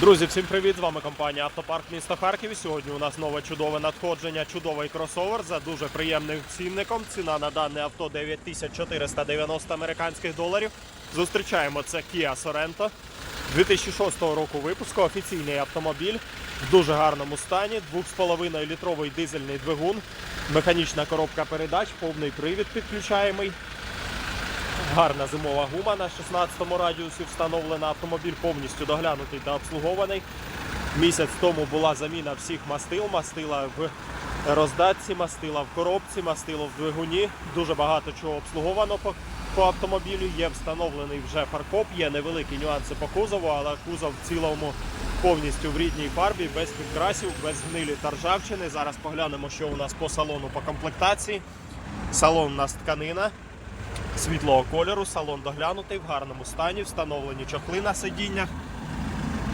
Друзі, всім привіт! З вами компанія Автопарк міста Харків. Сьогодні у нас нове чудове надходження, чудовий кросовер за дуже приємним цінником. Ціна на дане авто 9490 американських доларів. Зустрічаємо це Kia Sorento 2006 року випуску. Офіційний автомобіль в дуже гарному стані. 2,5 літровий дизельний двигун, механічна коробка передач, повний привід підключаємий. Гарна зимова гума на 16 радіусі встановлена. Автомобіль повністю доглянутий та обслугований. Місяць тому була заміна всіх мастил. Мастила в роздатці, мастила в коробці, мастило в двигуні. Дуже багато чого обслуговано по, по автомобілю. Є встановлений вже фаркоп, є невеликі нюанси по кузову, але кузов в цілому повністю в рідній фарбі, без підкрасів, без гнилі та ржавчини. Зараз поглянемо, що у нас по салону по комплектації. Салон у нас тканина світлого кольору, салон доглянутий в гарному стані, встановлені чохли на сидіннях,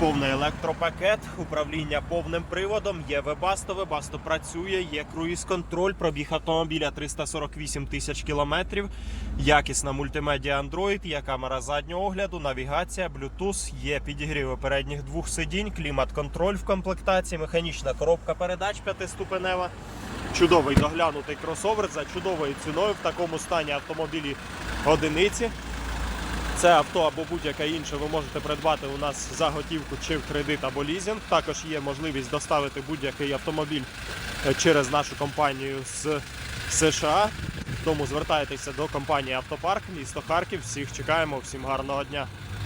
повний електропакет, управління повним приводом, є вебасто, вебасто працює, є круїз-контроль, пробіг автомобіля 348 тисяч кілометрів, якісна мультимедіа Android, є камера заднього огляду, навігація, Bluetooth, є підігріви передніх двох сидінь, клімат-контроль в комплектації, механічна коробка передач п'ятиступенева. Чудовий доглянутий кросовер за чудовою ціною в такому стані автомобілі одиниці. Це авто або будь-яке інше ви можете придбати у нас за готівку чи в кредит або лізинг. Також є можливість доставити будь-який автомобіль е, через нашу компанію з США. Тому звертайтеся до компанії Автопарк, місто Харків. Всіх чекаємо, всім гарного дня.